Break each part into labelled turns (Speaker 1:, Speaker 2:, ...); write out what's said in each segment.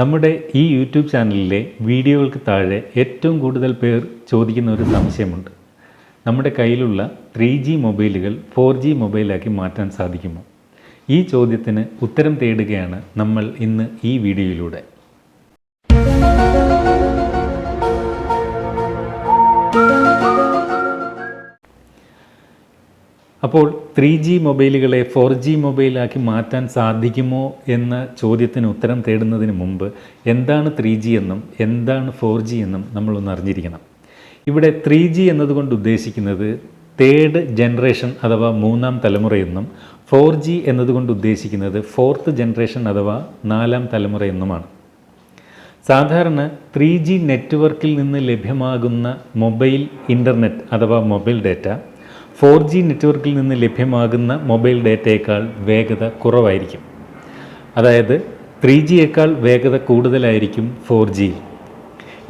Speaker 1: നമ്മുടെ ഈ യൂട്യൂബ് ചാനലിലെ വീഡിയോകൾക്ക് താഴെ ഏറ്റവും കൂടുതൽ പേർ ചോദിക്കുന്ന ഒരു സംശയമുണ്ട്. നമ്മുടെ കയ്യിലുള്ള ത്രീ ജി മൊബൈലുകൾ ഫോർ ജി മൊബൈലാക്കി മാറ്റാൻ സാധിക്കുമോ? ഈ ചോദ്യത്തിന് ഉത്തരം തേടുകയാണ് നമ്മൾ ഇന്ന് ഈ വീഡിയോയിലൂടെ. അപ്പോൾ ത്രീ ജി മൊബൈലുകളെ ഫോർ ജി മൊബൈലാക്കി മാറ്റാൻ സാധിക്കുമോ എന്ന ചോദ്യത്തിന് ഉത്തരം തേടുന്നതിന് മുമ്പ് എന്താണ് ത്രീ ജി എന്നും എന്താണ് ഫോർ ജി എന്നും നമ്മളൊന്ന് അറിഞ്ഞിരിക്കണം. ഇവിടെ ത്രീ ജി എന്നതുകൊണ്ട് ഉദ്ദേശിക്കുന്നത് തേർഡ് ജനറേഷൻ അഥവാ മൂന്നാം തലമുറയെന്നും ഫോർ ജി എന്നതുകൊണ്ട് ഉദ്ദേശിക്കുന്നത് ഫോർത്ത് ജനറേഷൻ അഥവാ നാലാം തലമുറ എന്നുമാണ് സാധാരണ ത്രീ ജി നെറ്റ്വർക്കിൽ നിന്ന് ലഭ്യമാകുന്ന മൊബൈൽ ഇന്റർനെറ്റ് അഥവാ മൊബൈൽ ഡാറ്റ ഫോർ ജി നെറ്റ്വർക്കിൽ നിന്ന് ലഭ്യമാകുന്ന മൊബൈൽ ഡാറ്റയേക്കാൾ വേഗത കുറവായിരിക്കും. അതായത് ത്രീ ജിയേക്കാൾ വേഗത കൂടുതലായിരിക്കും ഫോർ ജി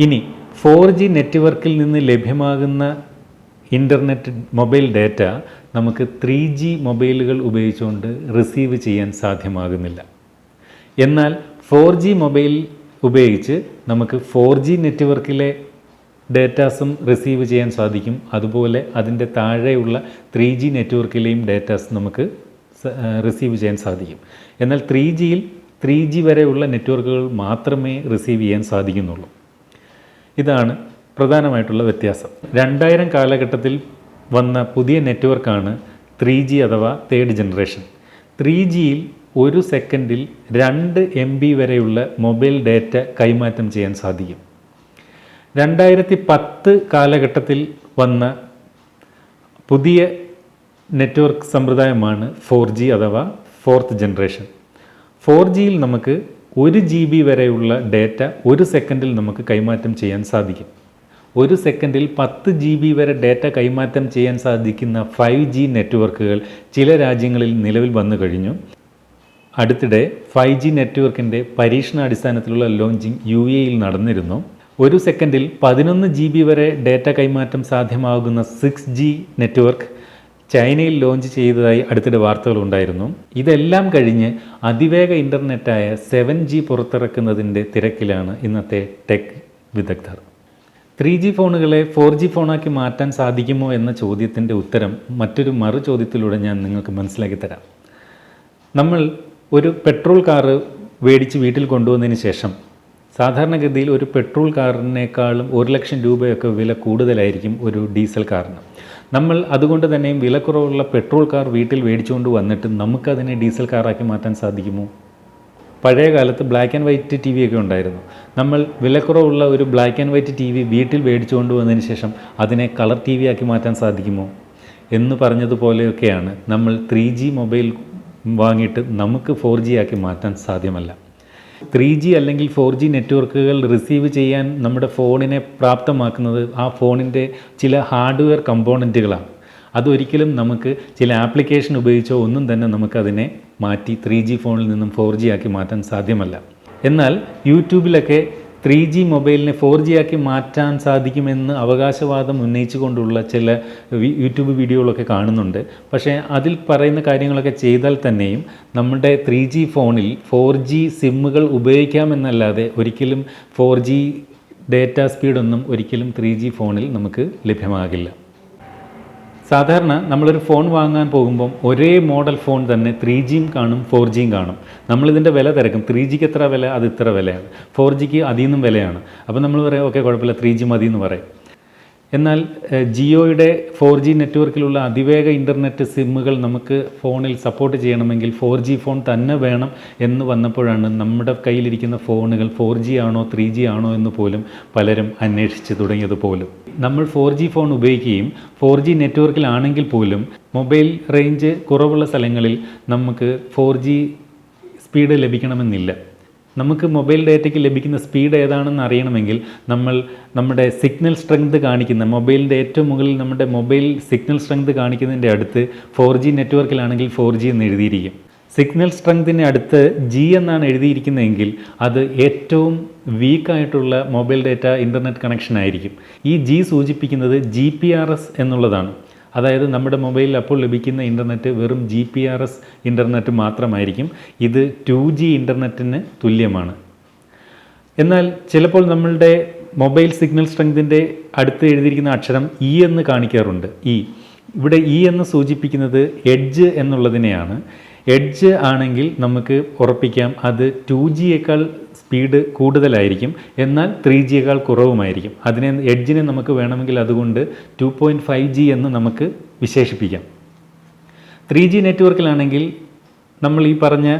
Speaker 1: ഇനി ഫോർ ജി നെറ്റ്വർക്കിൽ നിന്ന് ലഭ്യമാകുന്ന ഇന്റർനെറ്റ് മൊബൈൽ ഡാറ്റ നമുക്ക് ത്രീ ജി മൊബൈലുകൾ ഉപയോഗിച്ചുകൊണ്ട് റിസീവ് ചെയ്യാൻ സാധ്യമാകുന്നില്ല. എന്നാൽ ഫോർ ജി മൊബൈൽ ഉപയോഗിച്ച് നമുക്ക് ഫോർ ജി നെറ്റ്വർക്കിലെ ഡേറ്റാസും റിസീവ് ചെയ്യാൻ സാധിക്കും. അതുപോലെ അതിന്റെ താഴെയുള്ള ത്രീ ജി നെറ്റ്വർക്കിലെയും ഡേറ്റാസ് നമുക്ക് റിസീവ് ചെയ്യാൻ സാധിക്കും. എന്നാൽ ത്രീ ജിയിൽ ത്രീ ജി വരെയുള്ള നെറ്റ്വർക്കുകൾ മാത്രമേ റിസീവ് ചെയ്യാൻ സാധിക്കുന്നുള്ളൂ. ഇതാണ് പ്രധാനമായിട്ടുള്ള വ്യത്യാസം. രണ്ടായിരം കാലഘട്ടത്തിൽ വന്ന പുതിയ നെറ്റ്വർക്കാണ് ത്രീ ജി അഥവാ തേർഡ് ജനറേഷൻ ത്രീ ജിയിൽ ഒരു സെക്കൻഡിൽ രണ്ട് എം ബി വരെയുള്ള മൊബൈൽ ഡാറ്റ കൈമാറ്റം ചെയ്യാൻ സാധിക്കും. രണ്ടായിരത്തി പത്ത് കാലഘട്ടത്തിൽ വന്ന പുതിയ നെറ്റ്വർക്ക് സമ്പ്രദായമാണ് ഫോർ ജി അഥവാ ഫോർത്ത് ജനറേഷൻ. ഫോർ ജിയിൽ നമുക്ക് ഒരു ജി ബി വരെയുള്ള ഡേറ്റ ഒരു സെക്കൻഡിൽ നമുക്ക് കൈമാറ്റം ചെയ്യാൻ സാധിക്കും. ഒരു സെക്കൻഡിൽ പത്ത് ജി ബി വരെ ഡേറ്റ കൈമാറ്റം ചെയ്യാൻ സാധിക്കുന്ന ഫൈവ് ജി നെറ്റ്വർക്കുകൾ ചില രാജ്യങ്ങളിൽ നിലവിൽ വന്നു കഴിഞ്ഞു. അടുത്തിടെ ഫൈവ് ജി നെറ്റ്വർക്കിന്റെ പരീക്ഷണാടിസ്ഥാനത്തിലുള്ള ലോഞ്ചിങ് യു എയിൽ നടന്നിരുന്നു. ഒരു സെക്കൻഡിൽ പതിനൊന്ന് ജി ബി വരെ ഡേറ്റ കൈമാറ്റം സാധ്യമാകുന്ന സിക്സ് ജി നെറ്റ്വർക്ക് ചൈനയിൽ ലോഞ്ച് ചെയ്തതായി അടുത്തിടെ വാർത്തകളുണ്ടായിരുന്നു ഇതെല്ലാം കഴിഞ്ഞ് അതിവേഗ ഇന്റർനെറ്റായ സെവൻ ജി പുറത്തിറക്കുന്നതിന്റെ തിരക്കിലാണ് ഇന്നത്തെ ടെക് വിദഗ്ധർ. ത്രീ ജി ഫോണുകളെ ഫോർ ജി ഫോണാക്കി മാറ്റാൻ സാധിക്കുമോ എന്ന ചോദ്യത്തിന്റെ ഉത്തരം മറ്റൊരു മറു ചോദ്യത്തിലൂടെ ഞാൻ നിങ്ങൾക്ക് മനസ്സിലാക്കി തരാം. നമ്മൾ ഒരു പെട്രോൾ കാറ് മേടിച്ച് വീട്ടിൽ കൊണ്ടുവന്നതിന് ശേഷം സാധാരണഗതിയിൽ ഒരു പെട്രോൾ കാറിനേക്കാളും ഒരു ലക്ഷം രൂപയൊക്കെ വില കൂടുതലായിരിക്കും ഒരു ഡീസൽ കാറിന്. നമ്മൾ അതുകൊണ്ട് തന്നെയും വിലക്കുറവുള്ള പെട്രോൾ കാർ വീട്ടിൽ മേടിച്ചുകൊണ്ട് വന്നിട്ട് നമുക്കതിനെ ഡീസൽ കാറാക്കി മാറ്റാൻ സാധിക്കുമോ? പഴയ കാലത്ത് black and white T V ഒക്കെ ഉണ്ടായിരുന്നു. നമ്മൾ വിലക്കുറവുള്ള ഒരു black and white T V വീട്ടിൽ മേടിച്ചുകൊണ്ട് വന്നതിന് ശേഷം അതിനെ കളർ ടി വി ആക്കി മാറ്റാൻ സാധിക്കുമോ? എന്ന് പറഞ്ഞതുപോലെയൊക്കെയാണ് നമ്മൾ ത്രീ ജി മൊബൈൽ വാങ്ങിയിട്ട് നമുക്ക് ഫോർ ജി ആക്കി മാറ്റാൻ സാധ്യമല്ല. ത്രീ ജി അല്ലെങ്കിൽ ഫോർ ജി നെറ്റ്വർക്കുകൾ റിസീവ് ചെയ്യാൻ നമ്മുടെ ഫോണിനെ പ്രാപ്തമാക്കുന്നത് ആ ഫോണിന്റെ ചില ഹാർഡ്വെയർ കമ്പോണന്റുകളാണ് അതൊരിക്കലും നമുക്ക് ചില ആപ്ലിക്കേഷൻ ഉപയോഗിച്ചോ ഒന്നും തന്നെ നമുക്കതിനെ മാറ്റി ത്രീ ജി ഫോണിൽ നിന്നും ഫോർ ജി ആക്കി മാറ്റാൻ സാധ്യമല്ല. എന്നാൽ യൂട്യൂബിലൊക്കെ ത്രീ ജി മൊബൈലിനെ ഫോർ ജി ആക്കി മാറ്റാൻ സാധിക്കുമെന്ന് അവകാശവാദം ഉന്നയിച്ചുകൊണ്ടുള്ള ചില യൂട്യൂബ് വീഡിയോകളൊക്കെ കാണുന്നുണ്ട്. പക്ഷേ അതിൽ പറയുന്ന കാര്യങ്ങളൊക്കെ ചെയ്താൽ തന്നെയും നമ്മുടെ ത്രീ ജി ഫോണിൽ ഫോർ ജി സിമ്മുകൾ ഉപയോഗിക്കാമെന്നല്ലാതെ ഒരിക്കലും ഫോർ ജി ഡേറ്റ സ്പീഡൊന്നും ഒരിക്കലും ത്രീ ജി ഫോണിൽ നമുക്ക് ലഭ്യമാകില്ല. സാധാരണ നമ്മളൊരു ഫോൺ വാങ്ങാൻ പോകുമ്പം ഒരേ മോഡൽ ഫോൺ തന്നെ ത്രീ ജിയും കാണും ഫോർ ജിയും കാണും. നമ്മളിതിന്റെ വില തിരക്കും. ത്രീ ജിക്ക് എത്ര വില? അത് ഇത്ര വിലയാണ്. ഫോർ ജിക്ക് അതിൽ നിന്നും വിലയാണ്. അപ്പോൾ നമ്മൾ പറയാം ഓക്കെ കുഴപ്പമില്ല. ത്രീ ജി മതി എന്ന് പറയും. എന്നാൽ ജിയോയുടെ ഫോർ ജി നെറ്റ്വർക്കിലുള്ള അതിവേഗ ഇന്റർനെറ്റ് സിമ്മുകൾ നമുക്ക് ഫോണിൽ സപ്പോർട്ട് ചെയ്യണമെങ്കിൽ ഫോർ ജി ഫോൺ തന്നെ വേണം എന്ന് വന്നപ്പോഴാണ് നമ്മുടെ കയ്യിലിരിക്കുന്ന ഫോണുകൾ ഫോർ ജി ആണോ ത്രീ ജി ആണോ എന്ന് പോലും പലരും അന്വേഷിച്ച് തുടങ്ങിയത് പോലും നമ്മൾ ഫോർ ജി ഫോൺ ഉപയോഗിക്കുകയും ഫോർ ജി നെറ്റ്വർക്കിലാണെങ്കിൽ പോലും മൊബൈൽ റേഞ്ച് കുറവുള്ള സ്ഥലങ്ങളിൽ നമുക്ക് ഫോർ ജി സ്പീഡ് ലഭിക്കണമെന്നില്ല. നമുക്ക് മൊബൈൽ ഡേറ്റയ്ക്ക് ലഭിക്കുന്ന സ്പീഡ് ഏതാണെന്ന് അറിയണമെങ്കിൽ നമ്മൾ നമ്മുടെ സിഗ്നൽ സ്ട്രെങ്ത് കാണിക്കുന്ന മൊബൈലിന്റെ ഏറ്റവും മുകളിൽ നമ്മുടെ മൊബൈൽ സിഗ്നൽ സ്ട്രെങ്ത് കാണിക്കുന്നതിന്റെ അടുത്ത് ഫോർ ജി നെറ്റ്വർക്കിലാണെങ്കിൽ ഫോർ ജി എന്ന് എഴുതിയിരിക്കും. സിഗ്നൽ സ്ട്രെങ്തിന് അടുത്ത് ജി എന്നാണ് എഴുതിയിരിക്കുന്നതെങ്കിൽ അത് ഏറ്റവും വീക്കായിട്ടുള്ള മൊബൈൽ ഡേറ്റ ഇന്റർനെറ്റ് കണക്ഷൻ ആയിരിക്കും ഈ ജി സൂചിപ്പിക്കുന്നത് ജി പി ആർ എസ് എന്നുള്ളതാണ്. അതായത് നമ്മുടെ മൊബൈലിൽ അപ്പോൾ ലഭിക്കുന്ന ഇന്റർനെറ്റ് വെറും G P R S internet മാത്രമായിരിക്കും. ഇത് ടു ജി ഇന്റർനെറ്റിന് തുല്യമാണ്. എന്നാൽ ചിലപ്പോൾ നമ്മളുടെ മൊബൈൽ സിഗ്നൽ സ്ട്രെങ്തിന്റെ അടുത്ത് എഴുതിയിരിക്കുന്ന അക്ഷരം ഇ എന്ന് കാണിക്കാറുണ്ട്. ഇ. ഇവിടെ ഇ എന്ന് സൂചിപ്പിക്കുന്നത് എഡ്ജ് എന്നുള്ളതിനെയാണ്. എഡ്ജ് ആണെങ്കിൽ നമുക്ക് ഉറപ്പിക്കാം. അത് ടു ജിയേക്കാൾ സ്പീഡ് കൂടുതലായിരിക്കും. എന്നാൽ ത്രീ ജിയേക്കാൾ കുറവുമായിരിക്കും. അതിനെ എഡ്ജിനെ നമുക്ക് വേണമെങ്കിൽ അതുകൊണ്ട് ടു പോയിന്റ് ഫൈവ് ജി എന്ന് നമുക്ക് വിശേഷിപ്പിക്കാം. ത്രീ ജി നെറ്റ്വർക്കിലാണെങ്കിൽ നമ്മൾ ഈ പറഞ്ഞ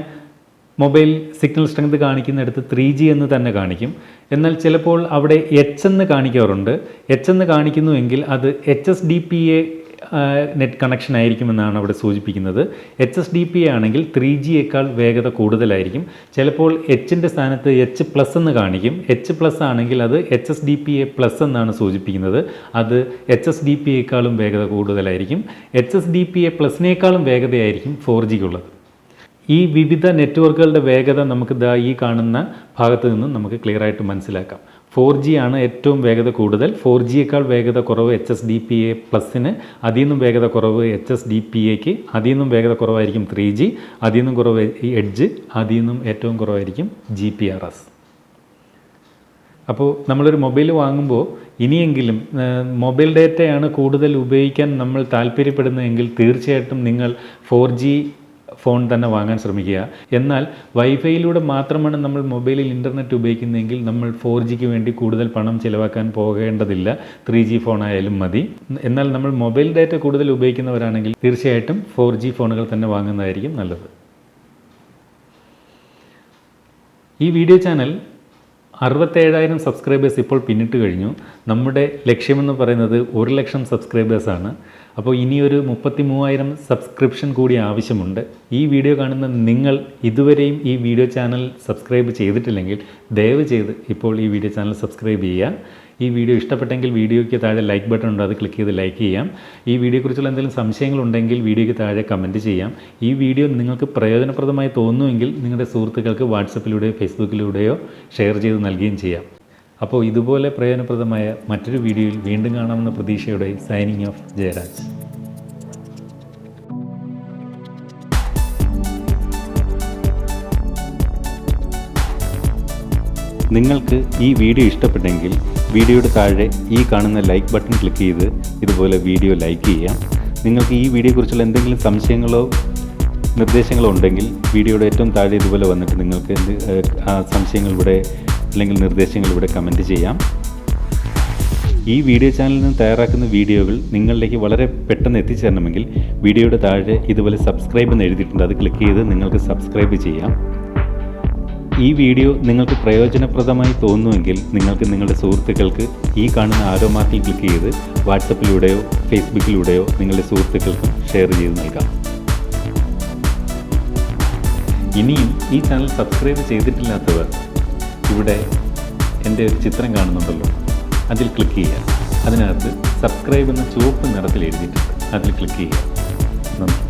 Speaker 1: മൊബൈൽ സിഗ്നൽ സ്ട്രെങ്ത് കാണിക്കുന്നിടത്ത് ത്രീ ജി എന്ന് തന്നെ കാണിക്കും. എന്നാൽ ചിലപ്പോൾ അവിടെ എച്ച് എന്ന് കാണിക്കാറുണ്ട്. എച്ച് എന്ന് കാണിക്കുന്നുവെങ്കിൽ അത് H S D P A net connection ആയിരിക്കുമെന്നാണ് അവിടെ സൂചിപ്പിക്കുന്നത്. എച്ച് എസ് ഡി പി ആണെങ്കിൽ ത്രീ ജിയേക്കാൾ വേഗത കൂടുതലായിരിക്കും. ചിലപ്പോൾ എച്ചിന്റെ സ്ഥാനത്ത് എച്ച് പ്ലസ് എന്ന് കാണിക്കും. എച്ച് പ്ലസ് ആണെങ്കിൽ അത് H S D P A plus എന്നാണ് സൂചിപ്പിക്കുന്നത്. അത് എച്ച് എസ് ഡി പി എക്കാളും വേഗത കൂടുതലായിരിക്കും. H S D P A പ്ലസിനേക്കാളും വേഗതയായിരിക്കും ഫോർ ജിക്കുള്ളത് ഈ വിവിധ നെറ്റ്വർക്കുകളുടെ വേഗത നമുക്ക് ദാ ഈ കാണുന്ന ഭാഗത്ത് നിന്നും നമുക്ക് ക്ലിയറായിട്ട് മനസ്സിലാക്കാം. ഫോർ ജി ആണ് ഏറ്റവും വേഗത കൂടുതൽ. ഫോർ ജിയേക്കാൾ വേഗത കുറവ് H S D P A പ്ലസിന് അതിൽ നിന്നും വേഗത കുറവ് എച്ച് എസ് ഡി പി എക്ക് അതിൽ നിന്നും വേഗത കുറവായിരിക്കും ത്രീ ജി അതിൽ നിന്നും കുറവ് എഡ്ജ് അതിൽ നിന്നും ഏറ്റവും കുറവായിരിക്കും ജി പി ആർ എസ് അപ്പോൾ നമ്മളൊരു മൊബൈൽ വാങ്ങുമ്പോൾ ഇനിയെങ്കിലും മൊബൈൽ ഡേറ്റയാണ് കൂടുതൽ ഉപയോഗിക്കാൻ നമ്മൾ താല്പര്യപ്പെടുന്നതെങ്കിൽ തീർച്ചയായിട്ടും നിങ്ങൾ ഫോർ ജി ഫോൺ തന്നെ വാങ്ങാൻ ശ്രമിക്കുക. എന്നാൽ വൈഫൈയിലൂടെ മാത്രമാണ് നമ്മൾ മൊബൈലിൽ ഇന്റർനെറ്റ് ഉപയോഗിക്കുന്നതെങ്കിൽ നമ്മൾ ഫോർ ജിക്ക് വേണ്ടി കൂടുതൽ പണം ചിലവാക്കാൻ പോകേണ്ടതില്ല. ത്രീ ജി ഫോണായാലും മതി. എന്നാൽ നമ്മൾ മൊബൈൽ ഡാറ്റ കൂടുതൽ ഉപയോഗിക്കുന്നവരാണെങ്കിൽ തീർച്ചയായിട്ടും ഫോർ ജി ഫോണുകൾ തന്നെ വാങ്ങുന്നതായിരിക്കും നല്ലത്. ഈ വീഡിയോ ചാനൽ അറുപത്തേഴായിരം സബ്സ്ക്രൈബേഴ്സ് ഇപ്പോൾ പിന്നിട്ട് കഴിഞ്ഞു. നമ്മുടെ ലക്ഷ്യമെന്ന് പറയുന്നത് ഒരു ലക്ഷം സബ്സ്ക്രൈബേഴ്സാണ് അപ്പോൾ ഇനിയൊരു മുപ്പത്തി മൂവായിരം സബ്സ്ക്രിപ്ഷൻ കൂടി ആവശ്യമുണ്ട്. ഈ വീഡിയോ കാണുന്ന നിങ്ങൾ ഇതുവരെയും ഈ വീഡിയോ ചാനൽ സബ്സ്ക്രൈബ് ചെയ്തിട്ടില്ലെങ്കിൽ ദയവ് ചെയ്ത് ഇപ്പോൾ ഈ വീഡിയോ ചാനൽ സബ്സ്ക്രൈബ് ചെയ്യുക. ഈ വീഡിയോ ഇഷ്ടപ്പെട്ടെങ്കിൽ വീഡിയോയ്ക്ക് താഴെ ലൈക്ക് ബട്ടൺ ഉണ്ട്. അത് ക്ലിക്ക് ചെയ്ത് ലൈക്ക് ചെയ്യാം. ഈ വീഡിയോയെക്കുറിച്ചുള്ള എന്തെങ്കിലും സംശയങ്ങളുണ്ടെങ്കിൽ വീഡിയോയ്ക്ക് താഴെ കമന്റ് ചെയ്യാം. ഈ വീഡിയോ നിങ്ങൾക്ക് പ്രയോജനപ്രദമായി തോന്നുമെങ്കിൽ നിങ്ങളുടെ സുഹൃത്തുക്കൾക്ക് വാട്സപ്പിലൂടെയോ ഫേസ്ബുക്കിലൂടെയോ ഷെയർ ചെയ്ത് നൽകുകയും ചെയ്യാം. അപ്പോൾ ഇതുപോലെ പ്രയോജനപ്രദമായ മറ്റൊരു വീഡിയോയിൽ വീണ്ടും കാണാമെന്ന പ്രതീക്ഷയോടെ സൈനിങ് ഓഫ് ജയരാജ്. നിങ്ങൾക്ക് ഈ വീഡിയോ ഇഷ്ടപ്പെട്ടെങ്കിൽ വീഡിയോയുടെ താഴെ ഈ കാണുന്ന ലൈക്ക് ബട്ടൺ ക്ലിക്ക് ചെയ്ത് ഇതുപോലെ വീഡിയോ ലൈക്ക് ചെയ്യാം നിങ്ങൾക്ക് ഈ വീഡിയോയെക്കുറിച്ചുള്ള എന്തെങ്കിലും സംശയങ്ങളോ നിർദ്ദേശങ്ങളോ ഉണ്ടെങ്കിൽ വീഡിയോയുടെ ഏറ്റവും താഴെ ഇതുപോലെ വന്നിട്ട് നിങ്ങൾക്ക് എന്ത് സംശയങ്ങളിവിടെ അല്ലെങ്കിൽ നിർദ്ദേശങ്ങൾ ഇവിടെ കമന്റ് ചെയ്യാം. ഈ വീഡിയോ ചാനലിൽ നിന്ന് തയ്യാറാക്കുന്ന വീഡിയോകൾ നിങ്ങളിലേക്ക് വളരെ പെട്ടെന്ന് എത്തിച്ചേരണമെങ്കിൽ വീഡിയോയുടെ താഴെ ഇതുപോലെ സബ്സ്ക്രൈബ് എന്ന് എഴുതിയിട്ടുണ്ട്. അത് ക്ലിക്ക് ചെയ്ത് നിങ്ങൾക്ക് സബ്സ്ക്രൈബ് ചെയ്യാം. ഈ വീഡിയോ നിങ്ങൾക്ക് പ്രയോജനപ്രദമായി തോന്നുമെങ്കിൽ നിങ്ങൾക്ക് നിങ്ങളുടെ സുഹൃത്തുക്കൾക്ക് ഈ കാണുന്ന ആരോ മാർക്കിൽ ക്ലിക്ക് ചെയ്ത് വാട്സപ്പിലൂടെയോ ഫേസ്ബുക്കിലൂടെയോ നിങ്ങളുടെ സുഹൃത്തുക്കൾക്കും ഷെയർ ചെയ്ത് നൽകാം. ഇനിയും ഈ ചാനൽ സബ്സ്ക്രൈബ് ചെയ്തിട്ടില്ലാത്തവർ ഇവിടെ എന്റെ ഒരു ചിത്രം കാണുന്നുണ്ടല്ലോ. അതിൽ ക്ലിക്ക് ചെയ്യുക. അതിനകത്ത് സബ്സ്ക്രൈബ് എന്ന ചുവപ്പ് നിറത്തിൽ എഴുതിയിട്ടുണ്ട്. അതിൽ ക്ലിക്ക് ചെയ്യുക. നന്ദി.